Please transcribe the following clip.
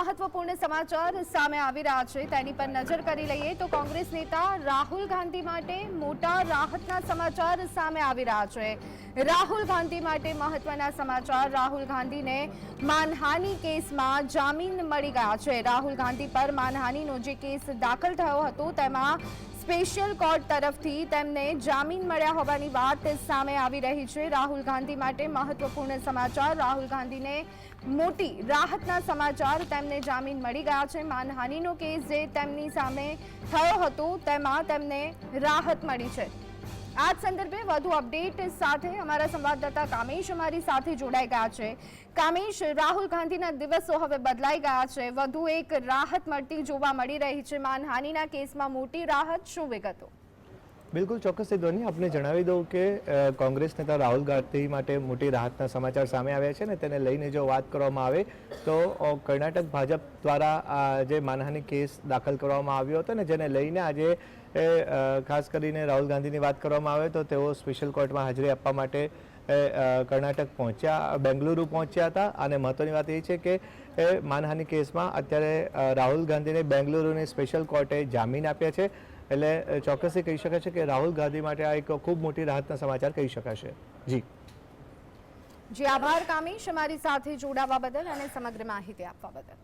મહત્વપૂર્ણ સમાચાર સામે આવી રહ્યા છે. તેની પર નજર કરી લઈએ તો કોંગ્રેસ નેતા રાહુલ ગાંધી માટે મોટા રાહતના સમાચાર સામે આવી રહ્યા છે. રાહુલ ગાંધી માટે મહત્વના સમાચાર. રાહુલ ગાંધીને માનહાનિ કેસમાં જામીન મળી ગયા છે. રાહુલ ગાંધી પર માનહાનિનો જે કેસ દાખલ થયો હતો, તેમાં સ્પેશિયલ કોર્ટ તરફથી તેમને જામીન મળ્યા હોવાની વાત સામે આવી રહી છે. રાહુલ ગાંધી માટે મહત્વપૂર્ણ સમાચાર. રાહુલ ગાંધીને મોટી રાહતના સમાચાર તેમને જામીન મળી ગયા છે. માનહાનિનો કેસ જે તેમની સામે થયો હતો, તેમાં તેમને રાહત મળી છે. આ જ સંદર્ભે વધુ અપડેટ સાથે અમારા સંવાદદાતા કામેશ અમારી સાથે જોડાઈ ગયા છે. કામેશ, રાહુલ ગાંધીના દિવસો હવે બદલાઈ ગયા છે. વધુ એક રાહત મળતી જોવા મળી રહી છે. માનહાનિના કેસમાં મોટી રાહત શું વિગતો? બિલકુલ ચોક્કસ ધ્વની આપને જણાવી દઉં કે કોંગ્રેસ નેતા રાહુલ ગાંધી માટે મોટી રાહતના સમાચાર સામે આવ્યા છે ને તેને લઈને જો વાત કરવામાં આવે તો કર્ણાટક ભાજપ દ્વારા જે માનહાનિ કેસ દાખલ કરવામાં આવ્યો હતો ને જેને લઈને આજે ખાસ કરીને રાહુલ ગાંધીની વાત કરવામાં આવે તો તેઓ સ્પેશિયલ કોર્ટમાં હાજરી આપવા માટે કર્ણાટક પહોંચ્યા, બેંગલુરુ પહોંચ્યા હતા અને મહત્વની વાત એ છે કે માનહાનિ કેસમાં અત્યારે રાહુલ ગાંધીને બેંગલુરુની સ્પેશિયલ કોર્ટે જામીન આપ્યા છે એટલે ચોક્કસથી કહી શકાય છે કે રાહુલ ગાંધી માટે આ એક ખૂબ મોટી રાહતના સમાચાર કહી શકાશે. જી. જી, આભાર કામીશ અમારી સાથે જોડાવા બદલ અને સમગ્ર માહિતી આપવા બદલ.